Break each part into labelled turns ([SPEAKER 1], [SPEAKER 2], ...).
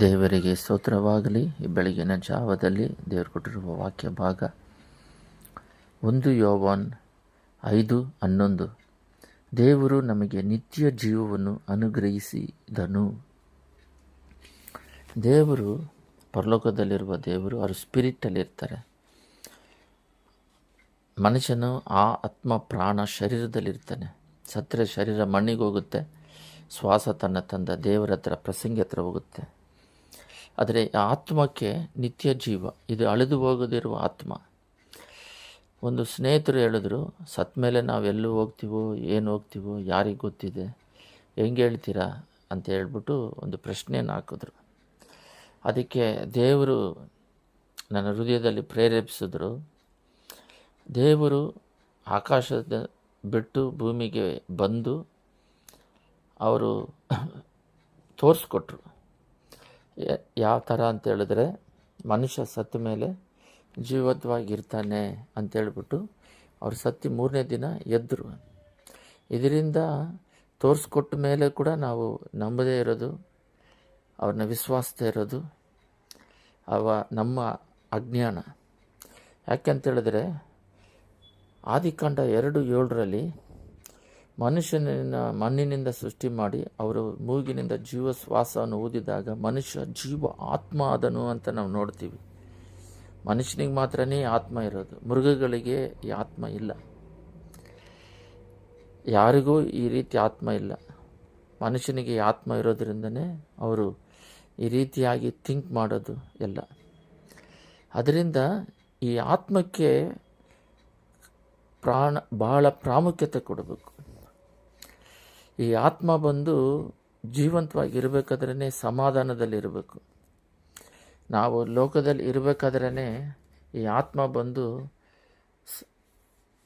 [SPEAKER 1] ದೇವರಿಗೆ ಸ್ತೋತ್ರವಾಗಲಿ. ಈ ಬೆಳಗಿನ ಜಾವದಲ್ಲಿ ದೇವರು ಕೊಟ್ಟಿರುವ ವಾಕ್ಯ ಭಾಗ ಒಂದು ಯೋವಾನ್ ಐದು ಹನ್ನೊಂದು. ದೇವರು ನಮಗೆ ನಿತ್ಯ ಜೀವವನ್ನು ಅನುಗ್ರಹಿಸಿದನು. ದೇವರು, ಪರಲೋಕದಲ್ಲಿರುವ ದೇವರು, ಅವರು ಸ್ಪಿರಿಟಲ್ಲಿರ್ತಾರೆ. ಮನುಷ್ಯನು ಆ ಆತ್ಮ, ಪ್ರಾಣ ಶರೀರದಲ್ಲಿರ್ತಾನೆ. ಸತ್ತರೆ ಶರೀರ ಮಣ್ಣಿಗೆ ಹೋಗುತ್ತೆ. ಶ್ವಾಸ ತನ್ನ ತಂದ ದೇವರ ಹತ್ರ, ಪ್ರಸಂಗಿ ಹತ್ರ ಹೋಗುತ್ತೆ. ಆದರೆ ಆತ್ಮಕ್ಕೆ ನಿತ್ಯ ಜೀವ, ಇದು ಅಳೆದು ಹೋಗದಿರುವ ಆತ್ಮ. ಒಂದು ಸ್ನೇಹಿತರು ಹೇಳಿದ್ರು ಸತ್ತ ಮೇಲೆ ನಾವು ಎಲ್ಲೂ ಹೋಗ್ತೀವೋ, ಏನು ಹೋಗ್ತೀವೋ, ಯಾರಿಗೆ ಗೊತ್ತಿದೆ, ಹೆಂಗೆ ಹೇಳ್ತೀರಾ? ಅಂತ ಹೇಳ್ಬಿಟ್ಟು ಒಂದು ಪ್ರಶ್ನೆಯನ್ನು ಹಾಕಿದ್ರು. ಅದಕ್ಕೆ ದೇವರು ನನ್ನ ಹೃದಯದಲ್ಲಿ ಪ್ರೇರೇಪಿಸಿದ್ರು. ದೇವರು ಆಕಾಶದ ಬಿಟ್ಟು ಭೂಮಿಗೆ ಬಂದು ಅವರು ತೋರಿಸ್ಕೊಟ್ರು. ಯಾವ ಥರ ಅಂತ ಹೇಳಿದ್ರೆ, ಮನುಷ್ಯ ಸತ್ತ ಮೇಲೆ ಜೀವತ್ವಾಗಿರ್ತಾನೆ ಅಂತೇಳ್ಬಿಟ್ಟು ಅವ್ರು ಸತ್ತಿ ಮೂರನೇ ದಿನ ಎದ್ದರು ಇದರಿಂದ ತೋರಿಸ್ಕೊಟ್ಟ ಮೇಲೆ ಕೂಡ ನಾವು ನಂಬದೇ ಇರೋದು, ಅವ್ರನ್ನ ವಿಶ್ವಾಸದೇ ಇರೋದು, ಅವ ನಮ್ಮ ಅಜ್ಞಾನ. ಯಾಕೆಂತೇಳಿದ್ರೆ ಆದಿಕಾಂಡ ಎರಡು ಏಳರಲ್ಲಿ ಮನುಷ್ಯನ ಮಣ್ಣಿನಿಂದ ಸೃಷ್ಟಿ ಮಾಡಿ ಅವರು ಮೂಗಿನಿಂದ ಜೀವ ಶ್ವಾಸವನ್ನು ಊದಿದಾಗ ಮನುಷ್ಯ ಜೀವ ಆತ್ಮ ಆದನು ಅಂತ ನಾವು ನೋಡ್ತೀವಿ. ಮನುಷ್ಯನಿಗೆ ಮಾತ್ರನೇ ಆತ್ಮ ಇರೋದು. ಮೃಗಗಳಿಗೆ ಈ ಆತ್ಮ ಇಲ್ಲ. ಯಾರಿಗೂ ಈ ರೀತಿ ಆತ್ಮ ಇಲ್ಲ. ಮನುಷ್ಯನಿಗೆ ಆತ್ಮ ಇರೋದ್ರಿಂದನೇ ಅವರು ಈ ರೀತಿಯಾಗಿ ಥಿಂಕ್ ಮಾಡೋದು ಎಲ್ಲ. ಅದರಿಂದ ಈ ಆತ್ಮಕ್ಕೆ ಪ್ರಾಣ, ಬಹಳ ಪ್ರಾಮುಖ್ಯತೆ ಕೊಡಬೇಕು. ಈ ಆತ್ಮ ಬಂದು ಜೀವಂತವಾಗಿರಬೇಕಾದ್ರೇ ಸಮಾಧಾನದಲ್ಲಿರಬೇಕು ನಾವು ಲೋಕದಲ್ಲಿ ಇರಬೇಕಾದ್ರೇ ಈ ಆತ್ಮ ಬಂದು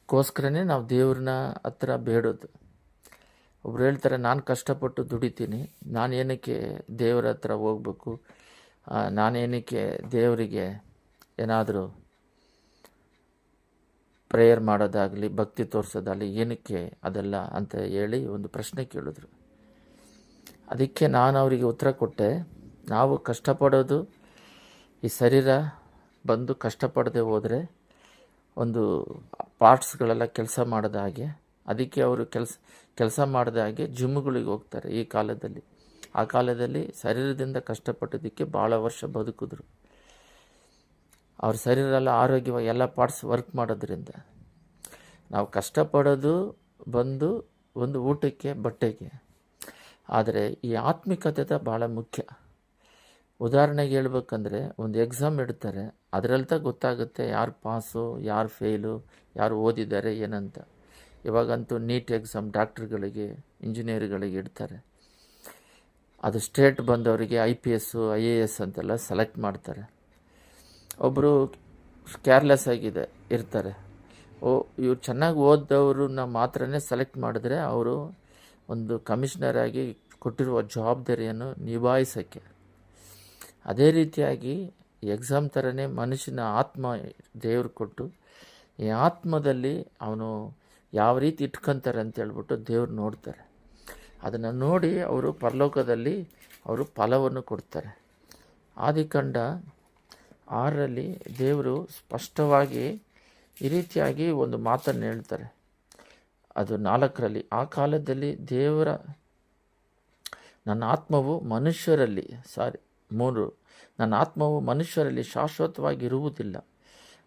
[SPEAKER 1] ಗೋಸ್ಕರನೇ ನಾವು ದೇವ್ರನ್ನ ಹತ್ರ ಬೇಡೋದು. ಒಬ್ರು ಹೇಳ್ತಾರೆ, ನಾನು ಕಷ್ಟಪಟ್ಟು ದುಡಿತೀನಿ. ನಾನು ಏನಕ್ಕೆ ದೇವರ ಹತ್ರ ಹೋಗ್ಬೇಕು? ನಾನೇನಕ್ಕೆ ದೇವರಿಗೆ ಏನಾದರೂ ಪ್ರೇಯರ್ ಮಾಡೋದಾಗಲಿ, ಭಕ್ತಿ ತೋರಿಸೋದಾಗಲಿ ಏನಕ್ಕೆ ಅದೆಲ್ಲ ಅಂತ ಹೇಳಿ ಒಂದು ಪ್ರಶ್ನೆ ಕೇಳಿದ್ರು. ಅದಕ್ಕೆ ನಾನು ಅವರಿಗೆ ಉತ್ತರ ಕೊಟ್ಟೆ, ನಾವು ಕಷ್ಟಪಡೋದು ಈ ಶರೀರ ಬಂದು ಕಷ್ಟಪಡದೆ ಹೋದರೆ ಒಂದು ಪಾರ್ಟ್ಸ್ಗಳೆಲ್ಲ ಕೆಲಸ ಮಾಡದ ಹಾಗೆ, ಅದಕ್ಕೆ ಅವರು ಕೆಲಸ ಕೆಲಸ ಮಾಡಿದ ಹಾಗೆ ಜಿಮ್ಗಳಿಗೆ ಹೋಗ್ತಾರೆ ಈ ಕಾಲದಲ್ಲಿ. ಆ ಕಾಲದಲ್ಲಿ ಶರೀರದಿಂದ ಕಷ್ಟಪಟ್ಟಿದ್ದಕ್ಕೆ ಭಾಳ ವರ್ಷ ಬದುಕಿದ್ರು. ಅವ್ರ ಶರೀರ ಎಲ್ಲ ಆರೋಗ್ಯವಾಗಿ ಎಲ್ಲ ಪಾರ್ಟ್ಸ್ ವರ್ಕ್ ಮಾಡೋದ್ರಿಂದ ನಾವು ಕಷ್ಟಪಡೋದು ಬಂದು ಒಂದು ಊಟಕ್ಕೆ, ಬಟ್ಟೆಗೆ. ಆದರೆ ಈ ಆತ್ಮಿಕತೆ ಭಾಳ ಮುಖ್ಯ. ಉದಾಹರಣೆಗೆ ಹೇಳ್ಬೇಕಂದ್ರೆ ಒಂದು ಎಕ್ಸಾಮ್ ಇಡ್ತಾರೆ ತ ಗೊತ್ತಾಗುತ್ತೆ ಯಾರು ಪಾಸು ಯಾರು ಫೇಲು ಯಾರು ಓದಿದ್ದಾರೆ, ಏನಂತ. ಇವಾಗಂತೂ ನೀಟ್ ಎಕ್ಸಾಮ್ ಡಾಕ್ಟ್ರುಗಳಿಗೆ ಇಂಜಿನಿಯರ್ಗಳಿಗೆ ಇಡ್ತಾರೆ. ಅದು ಸ್ಟೇಟ್ ಬಂದವರಿಗೆ I P S I A S ಅಂತೆಲ್ಲ ಸೆಲೆಕ್ಟ್ ಮಾಡ್ತಾರೆ. ಒಬ್ಬರು ಕೇರ್ಲೆಸ್ ಆಗಿದೆ, ಇರ್ತಾರೆ. ಓ, ಇವ್ರು ಚೆನ್ನಾಗಿ ಓದ್ದವ್ರನ್ನ ಮಾತ್ರನೇ ಸೆಲೆಕ್ಟ್ ಮಾಡಿದ್ರೆ ಅವರು ಒಂದು ಕಮಿಷನರ್ ಆಗಿ ಕೊಟ್ಟಿರುವ ಜವಾಬ್ದಾರಿಯನ್ನು ನಿಭಾಯಿಸೋಕ್ಕೆ. ಅದೇ ರೀತಿಯಾಗಿ ಎಕ್ಸಾಮ್ ಥರನೇ ಮನುಷ್ಯನ ಆತ್ಮ ದೇವ್ರು ಕೊಟ್ಟು, ಈ ಆತ್ಮದಲ್ಲಿ ಅವನು ಯಾವ ರೀತಿ ಇಟ್ಕೊತಾರೆ ಅಂತ ಹೇಳ್ಬಿಟ್ಟು ದೇವ್ರು ನೋಡ್ತಾರೆ. ಅದನ್ನು ನೋಡಿ ಅವರು ಪರಲೋಕದಲ್ಲಿ ಅವರು ಫಲವನ್ನು ಕೊಡ್ತಾರೆ. ಆದಿಕಂಡ ಆರರಲ್ಲಿ ದೇವರು ಸ್ಪಷ್ಟವಾಗಿ ಈ ರೀತಿಯಾಗಿ ಒಂದು ಮಾತನ್ನು ಹೇಳ್ತಾರೆ. ಅದು ನಾಲ್ಕರಲ್ಲಿ, ಆ ಕಾಲದಲ್ಲಿ ದೇವರ, ನನ್ನ ಆತ್ಮವು ಮನುಷ್ಯರಲ್ಲಿ, ಸಾರಿ, ಮೂರು, ನನ್ನ ಆತ್ಮವು ಮನುಷ್ಯರಲ್ಲಿ ಶಾಶ್ವತವಾಗಿ ಇರುವುದಿಲ್ಲ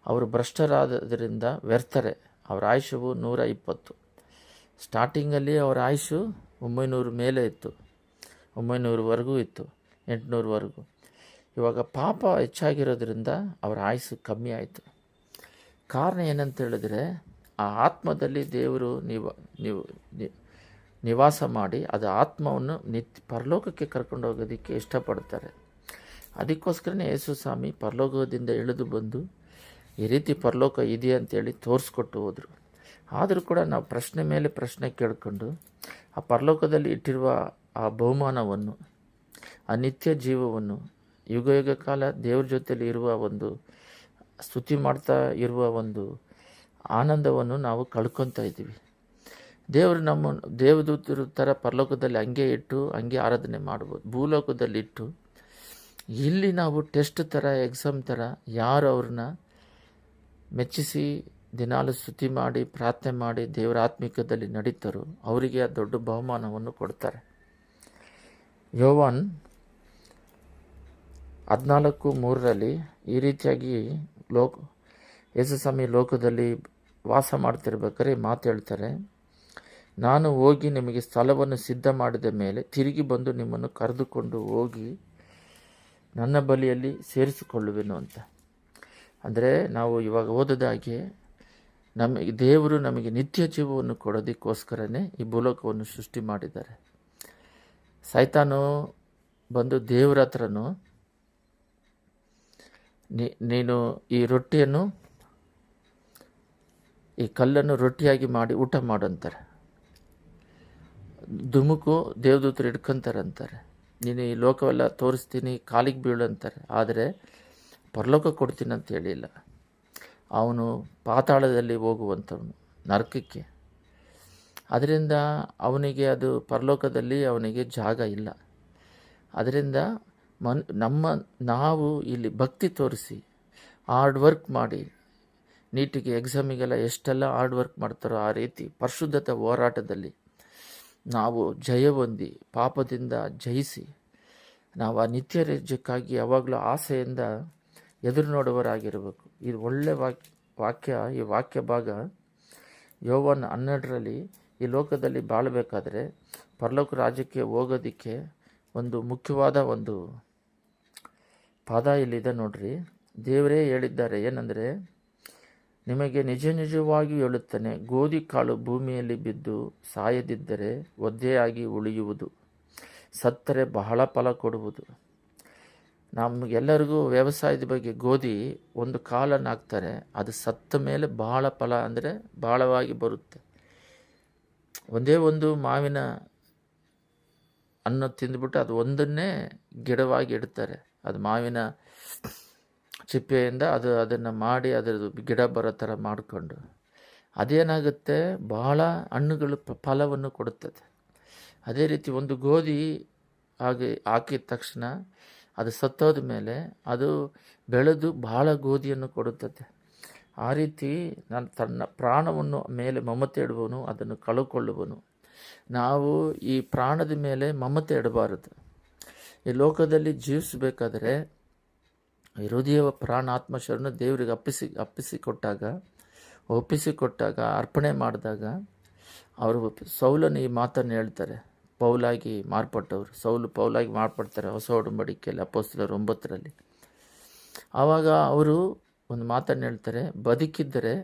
[SPEAKER 1] ಅವರು ಭ್ರಷ್ಟರಾದರಿಂದ ವ್ಯರ್ಥರೆ, ಅವರ ಆಯುಷವು ನೂರ ಇಪ್ಪತ್ತು. ಸ್ಟಾರ್ಟಿಂಗಲ್ಲಿ ಅವರ ಆಯುಷು ಒಂಬೈನೂರು ಮೇಲೆ ಇತ್ತು ಒಂಬೈನೂರವರೆಗೂ ಇತ್ತು ಎಂಟುನೂರವರೆಗೂ ಇವಾಗ ಪಾಪ ಹೆಚ್ಚಾಗಿರೋದ್ರಿಂದ ಅವರ ಆಯಸ್ಸು ಕಮ್ಮಿ ಆಯಿತು. ಕಾರಣ ಏನಂತ ಹೇಳಿದ್ರೆ, ಆ ಆತ್ಮದಲ್ಲಿ ದೇವರು ನೀವು ನೀವು ನಿವಾಸ ಮಾಡಿ ಅದು ಆತ್ಮವನ್ನು ನಿತ್ಯ ಪರಲೋಕಕ್ಕೆ ಕರ್ಕೊಂಡು ಹೋಗೋದಕ್ಕೆ ಇಷ್ಟಪಡ್ತಾರೆ. ಅದಕ್ಕೋಸ್ಕರನೇ ಯೇಸು ಸ್ವಾಮಿ ಪರಲೋಕದಿಂದ ಇಳಿದು ಬಂದು ಈ ರೀತಿ ಪರಲೋಕ ಇದೆ ಅಂತೇಳಿ ತೋರಿಸ್ಕೊಟ್ಟು ಹೋದರು. ಆದರೂ ಕೂಡ ನಾವು ಪ್ರಶ್ನೆ ಮೇಲೆ ಪ್ರಶ್ನೆ ಕೇಳಿಕೊಂಡು ಆ ಪರಲೋಕದಲ್ಲಿ ಇಟ್ಟಿರುವ ಆ ಬಹುಮಾನವನ್ನು ಆ ನಿತ್ಯ ಜೀವವನ್ನು ಯುಗ ಯುಗ ಕಾಲ ದೇವ್ರ ಜೊತೆಯಲ್ಲಿ ಇರುವ ಒಂದು, ಸ್ತುತಿ ಮಾಡ್ತಾ ಇರುವ ಒಂದು ಆನಂದವನ್ನು ನಾವು ಕಳ್ಕೊತಾ ಇದ್ದೀವಿ. ದೇವರು ನಮ್ಮ, ದೇವದೂತರ ಥರ ಪರಲೋಕದಲ್ಲಿ ಹಂಗೆ ಇಟ್ಟು, ಹಂಗೆ ಆರಾಧನೆ ಮಾಡ್ಬೋದು, ಭೂಲೋಕದಲ್ಲಿ ಇಟ್ಟು. ಇಲ್ಲಿ ನಾವು ಟೆಸ್ಟ್ ಥರ, ಎಕ್ಸಾಮ್ ಥರ ಯಾರು ಅವ್ರನ್ನ ಮೆಚ್ಚಿಸಿ, ದಿನಾಲು ಸ್ತುತಿ ಮಾಡಿ, ಪ್ರಾರ್ಥನೆ ಮಾಡಿ ದೇವರ ಆತ್ಮಿಕದಲ್ಲಿ ನಡೀತಾರೋ, ಅವರಿಗೆ ದೊಡ್ಡ ಬಹುಮಾನವನ್ನು ಕೊಡ್ತಾರೆ. ಯೋವಾನ್ ಹದಿನಾಲ್ಕು ಮೂರರಲ್ಲಿ ಈ ರೀತಿಯಾಗಿ ಲೋಕ, ಯೇಸುಸ್ವಾಮಿ ಲೋಕದಲ್ಲಿ ವಾಸ ಮಾಡ್ತಿರ್ಬೇಕಾದ್ರೆ ಮಾತು ಹೇಳ್ತಾರೆ, ನಾನು ಹೋಗಿ ನಿಮಗೆ ಸ್ಥಳವನ್ನು ಸಿದ್ಧ ಮಾಡಿದ ಮೇಲೆ ತಿರುಗಿ ಬಂದು ನಿಮ್ಮನ್ನು ಕರೆದುಕೊಂಡು ಹೋಗಿ ನನ್ನ ಬಲಿಯಲ್ಲಿ ಸೇರಿಸಿಕೊಳ್ಳುವೆನು ಅಂತ. ಅಂದರೆ ನಾವು ಇವಾಗ ಓದದಾಗೆ ನಮಗೆ, ದೇವರು ನಮಗೆ ನಿತ್ಯ ಜೀವವನ್ನು ಕೊಡೋದಕ್ಕೋಸ್ಕರನೇ ಈ ಭೂಲೋಕವನ್ನು ಸೃಷ್ಟಿ ಮಾಡಿದ್ದಾರೆ. ಸೈತಾನು ಬಂದು ದೇವರ ಹತ್ರನು ನೀನು ಈ ರೊಟ್ಟಿಯನ್ನು, ಈ ಕಲ್ಲನ್ನು ರೊಟ್ಟಿಯಾಗಿ ಮಾಡಿ ಊಟ ಮಾಡಂತಾರೆ ಧುಮುಕು ದೇವದೂತರು ಹಿಡ್ಕೊಂತಾರೆ ಅಂತಾರೆ ನೀನು ಈ ಲೋಕವೆಲ್ಲ ತೋರಿಸ್ತೀನಿ, ಕಾಲಿಗೆ ಬೀಳು ಅಂತಾರೆ. ಆದರೆ ಪರಲೋಕ ಕೊಡ್ತೀನಿ ಅಂತ ಹೇಳಿಲ್ಲ. ಅವನು ಪಾತಾಳದಲ್ಲಿ ಹೋಗುವಂಥವನು, ನರಕಕ್ಕೆ. ಅದರಿಂದ ಅವನಿಗೆ ಅದು ಪರಲೋಕದಲ್ಲಿ ಅವನಿಗೆ ಜಾಗ ಇಲ್ಲ. ಅದರಿಂದ ಮನ್, ನಮ್ಮ, ನಾವು ಇಲ್ಲಿ ಭಕ್ತಿ ತೋರಿಸಿ ಹಾರ್ಡ್ ವರ್ಕ್ ಮಾಡಿ, ನೀಟಿಗೆ ಎಕ್ಸಾಮಿಗೆಲ್ಲ ಎಷ್ಟೆಲ್ಲ ಹಾರ್ಡ್ ವರ್ಕ್ ಮಾಡ್ತಾರೋ ಆ ರೀತಿ ಪರಿಶುದ್ಧತೆ ಹೋರಾಟದಲ್ಲಿ ನಾವು ಜಯ ಹೊಂದಿ, ಪಾಪದಿಂದ ಜಯಿಸಿ, ನಾವು ಆ ನಿತ್ಯ ರಾಜ್ಯಕ್ಕಾಗಿ ಯಾವಾಗಲೂ ಆಸೆಯಿಂದ ಎದುರು ನೋಡುವರಾಗಿರಬೇಕು ಇದು ಒಳ್ಳೆ ವಾಕ್ಯ ವಾಕ್ಯ, ಈ ವಾಕ್ಯ ಭಾಗ ಯೋವನ್ ಹನ್ನೆರಡರಲ್ಲಿ ಈ ಲೋಕದಲ್ಲಿ ಬಾಳಬೇಕಾದ್ರೆ ಪರಲೋಕ ರಾಜ್ಯಕ್ಕೆ ಹೋಗೋದಕ್ಕೆ ಒಂದು ಮುಖ್ಯವಾದ ಒಂದು ಪದ ಇಲ್ಲಿದೆ ನೋಡ್ರಿ. ದೇವರೇ ಹೇಳಿದ್ದಾರೆ ಏನಂದರೆ, ನಿಮಗೆ ನಿಜ ನಿಜವಾಗಿ ಹೇಳುತ್ತಾನೆ, ಗೋಧಿ ಕಾಳು ಭೂಮಿಯಲ್ಲಿ ಬಿದ್ದು ಸಾಯದಿದ್ದರೆ ಒದ್ದೆಯಾಗಿ ಉಳಿಯುವುದು, ಸತ್ತರೆ ಬಹಳ ಫಲ ಕೊಡುವುದು. ನಮಗೆಲ್ಲರಿಗೂ ವ್ಯವಸಾಯದ ಬಗ್ಗೆ ಗೋಧಿ ಒಂದು ಕಾಲನ್ನು ಹಾಕ್ತಾರೆ, ಅದು ಸತ್ತ ಮೇಲೆ ಬಹಳ ಫಲ ಅಂದರೆ ಬಹಳವಾಗಿ ಬರುತ್ತೆ. ಒಂದೇ ಒಂದು ಮಾವಿನ ಅನ್ನ ತಿಂದ್ಬಿಟ್ಟು ಅದು ಒಂದನ್ನೇ ಗಿಡವಾಗಿ ಇಡ್ತಾರೆ. ಅದು ಮಾವಿನ ಚಿಪ್ಪೆಯಿಂದ ಅದು ಅದನ್ನು ಮಾಡಿ ಅದರದ್ದು ಗಿಡ ಬರೋ ಥರ ಮಾಡಿಕೊಂಡು ಅದೇನಾಗುತ್ತೆ? ಭಾಳ ಹಣ್ಣುಗಳು ಫಲವನ್ನು ಕೊಡುತ್ತದೆ. ಅದೇ ರೀತಿ ಒಂದು ಗೋಧಿ ಹಾಗೆ ಹಾಕಿದ ತಕ್ಷಣ ಅದು ಸತ್ತೋದ ಮೇಲೆ ಅದು ಬೆಳೆದು ಭಾಳ ಗೋಧಿಯನ್ನು ಕೊಡುತ್ತದೆ. ಆ ರೀತಿ ನಾನು ತನ್ನ ಪ್ರಾಣವನ್ನು ಮೇಲೆ ಮಮತೆ ಇಡುವನು ಅದನ್ನು ಕಳುಕೊಳ್ಳುವನು ನಾವು ಈ ಪ್ರಾಣದ ಮೇಲೆ ಮಮತೆ ಇಡಬಾರದು. ಈ ಲೋಕದಲ್ಲಿ ಜೀವಿಸಬೇಕಾದ್ರೆ ಹೃದಯ ಪ್ರಾಣ ಆತ್ಮಶರಣ ದೇವರಿಗೆ ಅಪ್ಪಿಸಿ, ಅಪ್ಪಿಸಿಕೊಟ್ಟಾಗ, ಒಪ್ಪಿಸಿಕೊಟ್ಟಾಗ, ಅರ್ಪಣೆ ಮಾಡಿದಾಗ ಅವರು ಸೌಲನ್ನು ಈ ಮಾತನ್ನು ಹೇಳ್ತಾರೆ. ಪೌಲಾಗಿ ಮಾರ್ಪಟ್ಟವರು, ಸೌಲು ಪೌಲಾಗಿ ಮಾರ್ಪಡ್ತಾರೆ ಹೊಸ ಒಡಂಬಡಿಕೆಯಲ್ಲಿ ಅಪ್ಪಸ್ತರ ಒಂಬತ್ತರಲ್ಲಿ. ಆವಾಗ ಅವರು ಒಂದು ಮಾತನ್ನು ಹೇಳ್ತಾರೆ, ಬದುಕಿದ್ದರೆ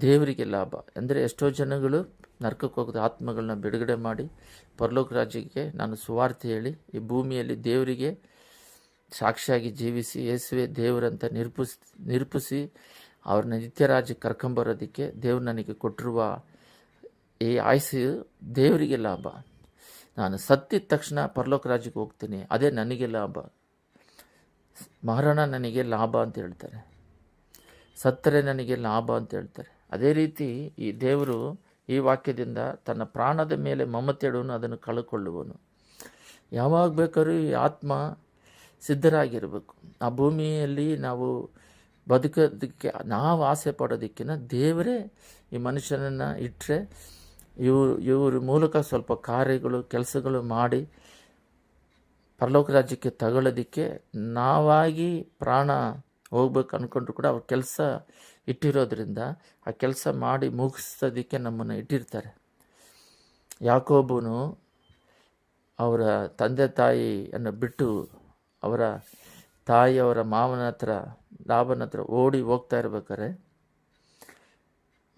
[SPEAKER 1] ದೇವರಿಗೆ ಲಾಭ. ಅಂದರೆ ಎಷ್ಟೋ ಜನಗಳು ನರಕಕ್ಕೆ ಹೋಗಿದ ಆತ್ಮಗಳನ್ನ ಬಿಡುಗಡೆ ಮಾಡಿ ಪರಲೋಕ ರಾಜ್ಯಕ್ಕೆ ನಾನು ಸುವಾರ್ತೆ ಹೇಳಿ, ಈ ಭೂಮಿಯಲ್ಲಿ ದೇವರಿಗೆ ಸಾಕ್ಷಿಯಾಗಿ ಜೀವಿಸಿ, ಯೇಸುವೆ ದೇವರಂತ ನಿರ್ಪಿಸ್, ನಿರೂಪಿಸಿ ಅವ್ರನ್ನ ನಿತ್ಯ ರಾಜ್ಯಕ್ಕೆ ಕರ್ಕೊಂಬರೋದಕ್ಕೆ ದೇವ್ರು ನನಗೆ ಕೊಟ್ಟಿರುವ ಈ ಆಯಸ್ಸು ದೇವರಿಗೆ ಲಾಭ. ನಾನು ಸತ್ತಿದ ತಕ್ಷಣ ಪರಲೋಕ ರಾಜ್ಯಕ್ಕೆ ಹೋಗ್ತೀನಿ, ಅದೇ ನನಗೆ ಲಾಭ. ಮಹಾರಾಣ ನನಗೆ ಲಾಭ ಅಂತ ಹೇಳ್ತಾರೆ. ಸತ್ತರೆ ನನಗೆ ಲಾಭ ಅಂತ ಹೇಳ್ತಾರೆ. ಅದೇ ರೀತಿ ಈ ದೇವರು ಈ ವಾಕ್ಯದಿಂದ ತನ್ನ ಪ್ರಾಣದ ಮೇಲೆ ಮಮತೆ ಇಡುವನು ಅದನ್ನು ಕಳ್ಕೊಳ್ಳುವನು. ಯಾವಾಗ ಬೇಕಾದ್ರೂ ಈ ಆತ್ಮ ಸಿದ್ಧರಾಗಿರಬೇಕು. ಆ ಭೂಮಿಯಲ್ಲಿ ನಾವು ಬದುಕೋದಕ್ಕೆ, ನಾವು ಆಸೆ ಪಡೋದಕ್ಕಿಂತ ದೇವರೇ ಈ ಮನುಷ್ಯನನ್ನು ಇಟ್ಟರೆ ಇವರು, ಇವ್ರ ಮೂಲಕ ಸ್ವಲ್ಪ ಕಾರ್ಯಗಳು, ಕೆಲಸಗಳು ಮಾಡಿ ಪರಲೋಕ ರಾಜ್ಯಕ್ಕೆ ತಗೊಳ್ಳೋದಕ್ಕೆ ನಾವಾಗಿ ಪ್ರಾಣ ಹೋಗ್ಬೇಕು ಅಂದ್ಕೊಂಡ್ರು ಕೂಡ ಅವ್ರ ಕೆಲಸ ಇಟ್ಟಿರೋದ್ರಿಂದ ಆ ಕೆಲಸ ಮಾಡಿ ಮುಗಿಸೋದಕ್ಕೆ ನಮ್ಮನ್ನು ಇಟ್ಟಿರ್ತಾರೆ. ಯಾಕೋಬನು ಅವರ ತಂದೆ ತಾಯಿಯನ್ನು ಬಿಟ್ಟು ಅವರ ತಾಯಿ ಅವರ ಮಾವನ ಹತ್ರ, ಲಾಭನ ಹತ್ರ ಓಡಿ ಹೋಗ್ತಾ ಇರ್ಬೇಕಾರೆ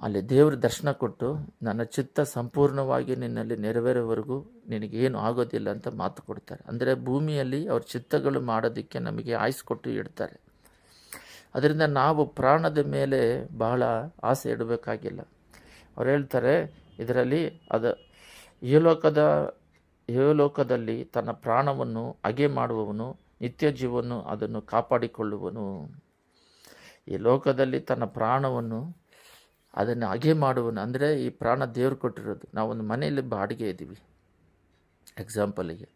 [SPEAKER 1] ಅಲ್ಲಿ ದೇವ್ರ ದರ್ಶನ ಕೊಟ್ಟು ನನ್ನ ಚಿತ್ತ ಸಂಪೂರ್ಣವಾಗಿ ನಿನ್ನಲ್ಲಿ ನೆರವೇರೋವರೆಗೂ ನಿನಗೇನು ಆಗೋದಿಲ್ಲ ಅಂತ ಮಾತು ಕೊಡ್ತಾರೆ. ಅಂದರೆ ಭೂಮಿಯಲ್ಲಿ ಅವ್ರ ಚಿತ್ತಗಳು ಮಾಡೋದಕ್ಕೆ ನಮಗೆ ಆಯ್ಸ್ಕೊಟ್ಟು ಇಡ್ತಾರೆ. ಅದರಿಂದ ನಾವು ಪ್ರಾಣದ ಮೇಲೆ ಬಹಳ ಆಸೆ ಇಡಬೇಕಾಗಿಲ್ಲ. ಅವ್ರು ಹೇಳ್ತಾರೆ, ಇದರಲ್ಲಿ ಅದು ಈ ಲೋಕದ ಈ ಲೋಕದಲ್ಲಿ ತನ್ನ ಪ್ರಾಣವನ್ನು ಅಗೆ ಮಾಡುವವನು, ನಿತ್ಯ ಜೀವವನ್ನು ಅದನ್ನು ಕಾಪಾಡಿಕೊಳ್ಳುವನು. ಈ ಲೋಕದಲ್ಲಿ ತನ್ನ ಪ್ರಾಣವನ್ನು ಅದನ್ನು ಅಗೆ ಮಾಡುವನು. ಅಂದರೆ ಈ ಪ್ರಾಣ ದೇವ್ರು ಕೊಟ್ಟಿರೋದು. ನಾವೊಂದು ಮನೆಯಲ್ಲಿ ಬಾಡಿಗೆ ಇದ್ದೀವಿ. ಎಕ್ಸಾಂಪಲಿಗೆ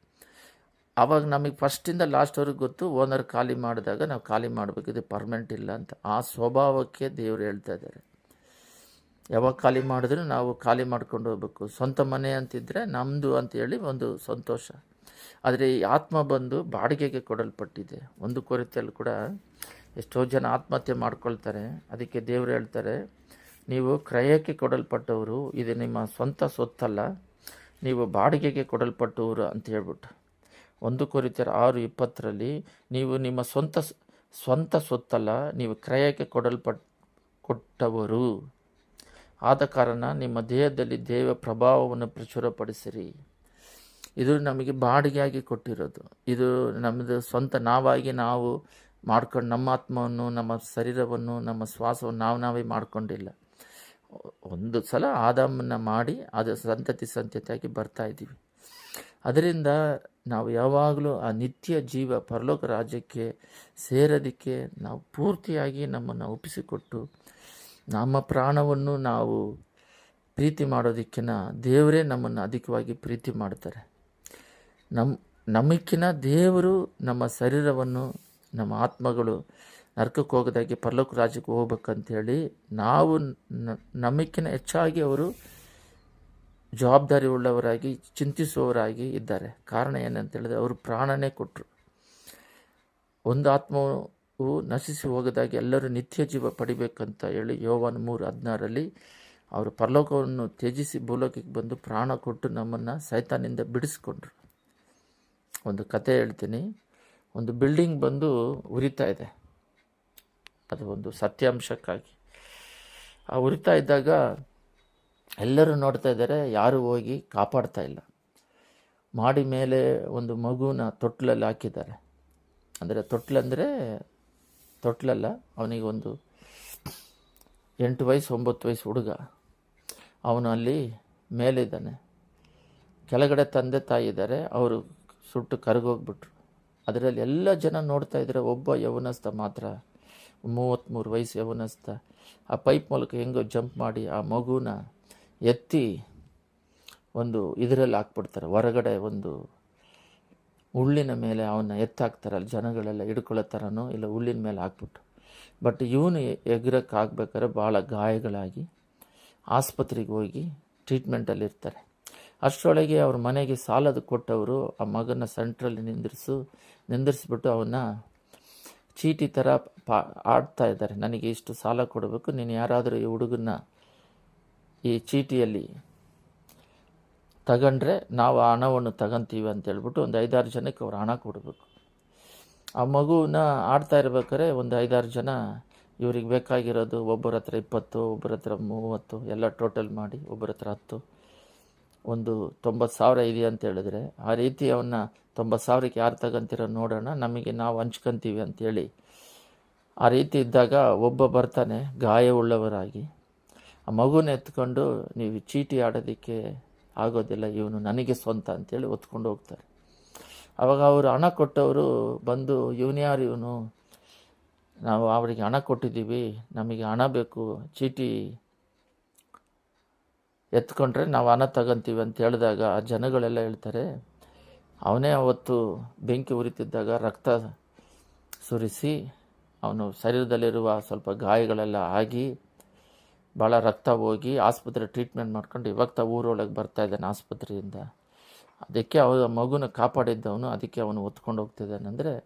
[SPEAKER 1] ಆವಾಗ ನಮಗೆ ಫಸ್ಟಿಂದ ಲಾಸ್ಟ್ವರೆಗೆ ಗೊತ್ತು ಓನರ್ ಖಾಲಿ ಮಾಡಿದಾಗ ನಾವು ಖಾಲಿ ಮಾಡಬೇಕು, ಇದು ಪರ್ಮನೆಂಟ್ ಇಲ್ಲ ಅಂತ. ಆ ಸ್ವಭಾವಕ್ಕೆ ದೇವರು ಹೇಳ್ತಾ ಇದ್ದಾರೆ. ಯಾವಾಗ ಖಾಲಿ ಮಾಡಿದ್ರು ನಾವು ಖಾಲಿ ಮಾಡ್ಕೊಂಡು ಹೋಗ್ಬೇಕು. ಸ್ವಂತ ಮನೆ ಅಂತಿದ್ದರೆ ನಮ್ಮದು ಅಂತೇಳಿ ಒಂದು ಸಂತೋಷ. ಆದರೆ ಈ ಆತ್ಮ ಬಂದು ಬಾಡಿಗೆಗೆ ಕೊಡಲ್ಪಟ್ಟಿದೆ. ಒಂದು ಕೊರತೆಯಲ್ಲಿ ಕೂಡ ಎಷ್ಟೋ ಜನ ಆತ್ಮಹತ್ಯೆ ಮಾಡ್ಕೊಳ್ತಾರೆ. ಅದಕ್ಕೆ ದೇವರು ಹೇಳ್ತಾರೆ, ನೀವು ಕ್ರಯಕ್ಕೆ ಕೊಡಲ್ಪಟ್ಟವರು, ಇದು ನಿಮ್ಮ ಸ್ವಂತ ಸೊತ್ತಲ್ಲ ನೀವು ಬಾಡಿಗೆಗೆ ಕೊಡಲ್ಪಟ್ಟವರು ಅಂತ ಹೇಳ್ಬಿಟ್ಟು. ಒಂದು ಕೊರಿತರ ಆರು ಇಪ್ಪತ್ತರಲ್ಲಿ ನೀವು ನಿಮ್ಮ ಸ್ವಂತ ಸ್ವಂತ ಸೊತ್ತಲ್ಲ ನೀವು ಕ್ರಯಕ್ಕೆ ಕೊಡಲ್ಪಟ್, ಕೊಟ್ಟವರು. ಆದ ಕಾರಣ ನಿಮ್ಮ ದೇಹದಲ್ಲಿ ದೇವ ಪ್ರಭಾವವನ್ನು ಪ್ರಚುರಪಡಿಸಿರಿ. ಇದು ನಮಗೆ ಬಾಡಿಗೆಯಾಗಿ ಕೊಟ್ಟಿರೋದು. ಇದು ನಮ್ಮದು ಸ್ವಂತ ನಾವಾಗಿ ನಾವು ಮಾಡ್ಕೊಂಡು, ನಮ್ಮ ಆತ್ಮವನ್ನು, ನಮ್ಮ ಶರೀರವನ್ನು, ನಮ್ಮ ಶ್ವಾಸವನ್ನು ನಾವು ನಾವೇ ಮಾಡಿಕೊಂಡಿಲ್ಲ. ಒಂದು ಸಲ ಆದಮನ್ನು ಮಾಡಿ, ಅದು ಸಂತತಿ ಸಂತತಿಯಾಗಿ ಬರ್ತಾ ಇದ್ದೀವಿ. ಅದರಿಂದ ನಾವು ಯಾವಾಗಲೂ ಆ ನಿತ್ಯ ಜೀವ ಪರಲೋಕ ರಾಜ್ಯಕ್ಕೆ ಸೇರೋದಕ್ಕೆ ನಾವು ಪೂರ್ತಿಯಾಗಿ ನಮ್ಮನ್ನು ಒಪ್ಪಿಸಿಕೊಟ್ಟು ನಮ್ಮ ಪ್ರಾಣವನ್ನು ನಾವು ಪ್ರೀತಿ ಮಾಡೋದಕ್ಕಿನ ದೇವರೇ ನಮ್ಮನ್ನು ಅಧಿಕವಾಗಿ ಪ್ರೀತಿ ಮಾಡ್ತಾರೆ. ನಮ್ಮ ನಮಕ್ಕಿಂತ ದೇವರು ನಮ್ಮ ಶರೀರವನ್ನು, ನಮ್ಮ ಆತ್ಮಗಳು ನರ್ಕಕ್ಕೆ ಹೋಗೋದಾಗಿ ಪರಲೋಕ ರಾಜ್ಯಕ್ಕೆ ಹೋಗ್ಬೇಕಂತೇಳಿ ನಾವು ನಮಕ್ಕಿಂತ ಹೆಚ್ಚಾಗಿ ಅವರು ಜವಾಬ್ದಾರಿ ಉಳ್ಳವರಾಗಿ ಚಿಂತಿಸುವವರಾಗಿ ಇದ್ದಾರೆ. ಕಾರಣ ಏನಂತ ಹೇಳಿದ್ರೆ ಅವರು ಪ್ರಾಣನೇ ಕೊಟ್ಟರು ಒಂದು ಆತ್ಮವು ನಶಿಸಿ ಹೋಗದಾಗಿ ಎಲ್ಲರೂ ನಿತ್ಯ ಜೀವ ಪಡಿಬೇಕಂತ ಹೇಳಿ ಯೋವನ್ ಮೂರು ಹದಿನಾರಲ್ಲಿ ಅವರು ಪರಲೋಕವನ್ನು ತ್ಯಜಿಸಿ ಭೂಲೋಕಕ್ಕೆ ಬಂದು ಪ್ರಾಣ ಕೊಟ್ಟು ನಮ್ಮನ್ನು ಸೈತಾನಿಂದ ಬಿಡಿಸ್ಕೊಂಡ್ರು. ಒಂದು ಕತೆ ಹೇಳ್ತೀನಿ. ಒಂದು ಬಿಲ್ಡಿಂಗ್ ಬಂದು ಉರಿತಾ ಇದೆ. ಅದು ಒಂದು ಸತ್ಯಾಂಶಕ್ಕಾಗಿ. ಆ ಉರಿತಾ ಇದ್ದಾಗ ಎಲ್ಲರೂ ನೋಡ್ತಾ ಇದ್ದಾರೆ, ಯಾರು ಹೋಗಿ ಕಾಪಾಡ್ತಾ ಇಲ್ಲ. ಮಾಡಿ ಮೇಲೆ ಒಂದು ಮಗುನ ತೊಟ್ಲಲ್ಲಿ ಹಾಕಿದ್ದಾರೆ. ಅಂದರೆ ತೊಟ್ಲಂದರೆ ತೊಟ್ಲಲ್ಲ, ಅವನಿಗೆ ಒಂದು ಎಂಟು ವಯಸ್ಸು, ಒಂಬತ್ತು ವಯಸ್ಸು ಹುಡುಗ. ಅವನು ಅಲ್ಲಿ ಮೇಲಿದ್ದಾನೆ. ಕೆಳಗಡೆ ತಂದೆ ತಾಯಿ ಇದ್ದಾರೆ, ಅವರು ಸುಟ್ಟು ಕರಗೋಗ್ಬಿಟ್ರು. ಅದರಲ್ಲಿ ಎಲ್ಲ ಜನ ನೋಡ್ತಾ ಇದ್ದಾರೆ, ಒಬ್ಬ ಯವನಸ್ಥ ಮಾತ್ರ, ಮೂವತ್ತ್ಮೂರು ವಯಸ್ಸು ಯವನಸ್ಥ. ಆ ಪೈಪ್ ಮೂಲಕ ಹೆಂಗೋ ಜಂಪ್ ಮಾಡಿ ಆ ಮಗುನ ಎತ್ತಿ ಒಂದು ಇದರಲ್ಲಿ ಹಾಕ್ಬಿಡ್ತಾರೆ. ಹೊರಗಡೆ ಒಂದು ಉಳ್ಳಿನ ಮೇಲೆ ಅವನ್ನ ಎತ್ತಾಕ್ತಾರಲ್ಲ, ಜನಗಳೆಲ್ಲ ಹಿಡ್ಕೊಳ್ಳೋ ಥರನೋ ಇಲ್ಲ ಹುಳ್ಳಿನ ಮೇಲೆ ಹಾಕ್ಬಿಟ್ಟು. ಬಟ್ ಇವನು ಎಗ್ರಕ್ಕೆ ಹಾಕ್ಬೇಕಾದ್ರೆ ಭಾಳ ಗಾಯಗಳಾಗಿ ಆಸ್ಪತ್ರೆಗೆ ಹೋಗಿ ಟ್ರೀಟ್ಮೆಂಟಲ್ಲಿ ಇರ್ತಾರೆ. ಅಷ್ಟರೊಳಗೆ ಅವ್ರ ಮನೆಗೆ ಸಾಲದ ಕೊಟ್ಟವರು ಆ ಮಗನ ಸೆಂಟ್ರಲ್ಲಿ ನಿಂದಿರಿಸು, ನಿಂದಿರಿಸ್ಬಿಟ್ಟು ಅವನ್ನ ಚೀಟಿ ಥರ ಪಾ, ಆಡ್ತಾ ಇದ್ದಾರೆ. ನನಗೆ ಇಷ್ಟು ಸಾಲ ಕೊಡಬೇಕು, ನೀನು ಯಾರಾದರೂ ಈ ಹುಡುಗನ್ನ ಈ ಚೀಟಿಯಲ್ಲಿ ತಗೊಂಡ್ರೆ ನಾವು ಆ ಹಣವನ್ನು ತಗೊಂತೀವಿ ಅಂತ ಹೇಳ್ಬಿಟ್ಟು ಒಂದು ಐದಾರು ಜನಕ್ಕೆ ಅವ್ರು ಹಣ ಕೊಡಬೇಕು. ಆ ಮಗುವನ್ನ ಆಡ್ತಾ ಇರ್ಬೇಕಾದ್ರೆ ಒಂದು ಐದಾರು ಜನ ಇವ್ರಿಗೆ ಬೇಕಾಗಿರೋದು ಒಬ್ಬರ ಹತ್ರ ಇಪ್ಪತ್ತು, ಒಬ್ಬರ ಹತ್ರ ಮೂವತ್ತು, ಎಲ್ಲ ಟೋಟಲ್ ಮಾಡಿ ಒಬ್ಬರ ಹತ್ರ ಹತ್ತು. ಒಂದು ತೊಂಬತ್ತು ಸಾವಿರ ಇದೆ ಅಂತ ಹೇಳಿದ್ರೆ ಆ ರೀತಿ ಅವನ್ನ ತೊಂಬತ್ತು ಸಾವಿರಕ್ಕೆ ಯಾರು ತಗೊಂತಿರೋ ನೋಡೋಣ, ನಮಗೆ ನಾವು ಹಂಚ್ಕೊಂತೀವಿ ಅಂತೇಳಿ ಆ ರೀತಿ ಇದ್ದಾಗ ಒಬ್ಬ ಬರ್ತಾನೆ ಗಾಯವುಳ್ಳವರಾಗಿ. ಆ ಮಗುನ ಎತ್ಕೊಂಡು ನೀವು ಚೀಟಿ ಆಡೋದಕ್ಕೆ ಆಗೋದಿಲ್ಲ, ಇವನು ನನಗೆ ಸ್ವಂತ ಅಂತೇಳಿ ಒತ್ಕೊಂಡು ಹೋಗ್ತಾರೆ. ಆವಾಗ ಅವರು ಹಣ ಕೊಟ್ಟವರು ಬಂದು, ಇವನು ಇವನು? ನಾವು, ಅವರಿಗೆ ಹಣ ಕೊಟ್ಟಿದ್ದೀವಿ, ನಮಗೆ ಹಣ ಬೇಕು, ಚೀಟಿ ಎತ್ಕೊಂಡ್ರೆ ನಾವು ಹಣ ತಗೊಂತೀವಿ ಅಂತ ಹೇಳಿದಾಗ ಆ ಜನಗಳೆಲ್ಲ ಹೇಳ್ತಾರೆ, ಅವನೇ ಅವತ್ತು ಬೆಂಕಿ ಉರಿತಿದ್ದಾಗ ರಕ್ತ ಸುರಿಸಿ, ಅವನು ಶರೀರದಲ್ಲಿರುವ ಸ್ವಲ್ಪ ಗಾಯಗಳೆಲ್ಲ ಆಗಿ ಭಾಳ ರಕ್ತ ಹೋಗಿ ಆಸ್ಪತ್ರೆ ಟ್ರೀಟ್ಮೆಂಟ್ ಮಾಡ್ಕೊಂಡು ಇವಾಗ ಊರೊಳಗೆ ಬರ್ತಾ ಇದ್ದಾನೆ ಆಸ್ಪತ್ರೆಯಿಂದ. ಅದಕ್ಕೆ ಅವ ಮಗುನ ಕಾಪಾಡಿದ್ದವನು, ಅದಕ್ಕೆ ಅವನು ಹೊತ್ಕೊಂಡು ಹೋಗ್ತಿದ್ದಾನೆ. ಅಂದರೆ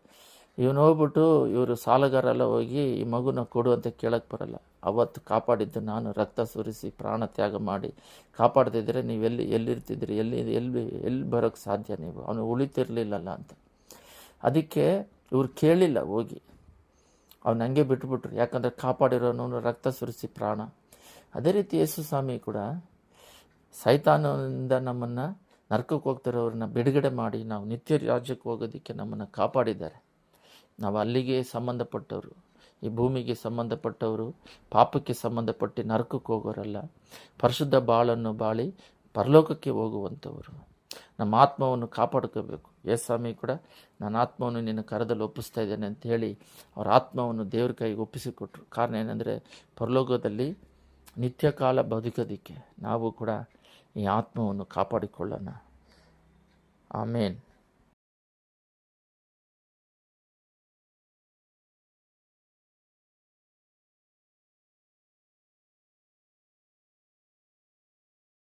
[SPEAKER 1] ಇವನು ಹೋಗ್ಬಿಟ್ಟು ಇವರು ಸಾಲಗಾರೆಲ್ಲ ಹೋಗಿ ಈ ಮಗುನ ಕೊಡು ಅಂತ ಕೇಳಕ್ಕೆ ಬರಲ್ಲ. ಅವತ್ತು ಕಾಪಾಡಿದ್ದು ನಾನು, ರಕ್ತ ಸುರಿಸಿ, ಪ್ರಾಣ ತ್ಯಾಗ ಮಾಡಿ ಕಾಪಾಡ್ತಿದ್ರೆ ನೀವು ಎಲ್ಲಿ, ಎಲ್ಲಿರ್ತಿದ್ರಿ, ಎಲ್ಲಿ ಎಲ್ಲಿ ಎಲ್ಲಿ ಬರೋಕ್ಕೆ ಸಾಧ್ಯ ನೀವು? ಅವನು ಉಳಿತಿರ್ಲಿಲ್ಲಲ್ಲ ಅಂತ. ಅದಕ್ಕೆ ಇವ್ರು ಕೇಳಿಲ್ಲ ಹೋಗಿ. ಅವ್ನು ಹಂಗೆ ಬಿಟ್ಬಿಟ್ರು. ಯಾಕಂದರೆ ಕಾಪಾಡಿರೋನು ರಕ್ತ ಸುರಿಸಿ ಪ್ರಾಣ. ಅದೇ ರೀತಿ ಯೇಸು ಸ್ವಾಮಿ ಕೂಡ ಸೈತಾನದಿಂದ ನಮ್ಮನ್ನು ನರ್ಕಕ್ಕೆ ಹೋಗ್ತಿರೋರನ್ನ ಬಿಡುಗಡೆ ಮಾಡಿ ನಾವು ನಿತ್ಯ ರಾಜ್ಯಕ್ಕೆ ಹೋಗೋದಕ್ಕೆ ನಮ್ಮನ್ನು ಕಾಪಾಡಿದ್ದಾರೆ. ನಾವು ಅಲ್ಲಿಗೆ ಸಂಬಂಧಪಟ್ಟವರು, ಈ ಭೂಮಿಗೆ ಸಂಬಂಧಪಟ್ಟವರು, ಪಾಪಕ್ಕೆ ಸಂಬಂಧಪಟ್ಟು ನರಕಕ್ಕೆ ಹೋಗೋರಲ್ಲ, ಪರಿಶುದ್ಧ ಬಾಳನ್ನು ಬಾಳಿ ಪರಲೋಕಕ್ಕೆ ಹೋಗುವಂಥವರು. ನಮ್ಮ ಆತ್ಮವನ್ನು ಕಾಪಾಡ್ಕೋಬೇಕು. ಸ್ವಾಮಿ ಕೂಡ ನನ್ನ ಆತ್ಮವನ್ನು ನಿನ್ನ ಕರದಲ್ಲಿ ಒಪ್ಪಿಸ್ತಾ ಇದ್ದೇನೆ ಅಂತ ಹೇಳಿ ಅವರ ಆತ್ಮವನ್ನು ದೇವ್ರ ಕೈಗೆ ಒಪ್ಪಿಸಿಕೊಟ್ರು. ಕಾರಣ ಏನಂದರೆ, ಪರಲೋಕದಲ್ಲಿ ನಿತ್ಯ ಕಾಲ ಬದುಕೋದಿಕ್ಕೆ ನಾವು ಕೂಡ ಈ ಆತ್ಮವನ್ನು ಕಾಪಾಡಿಕೊಳ್ಳೋಣ. ಆಮೇನ್.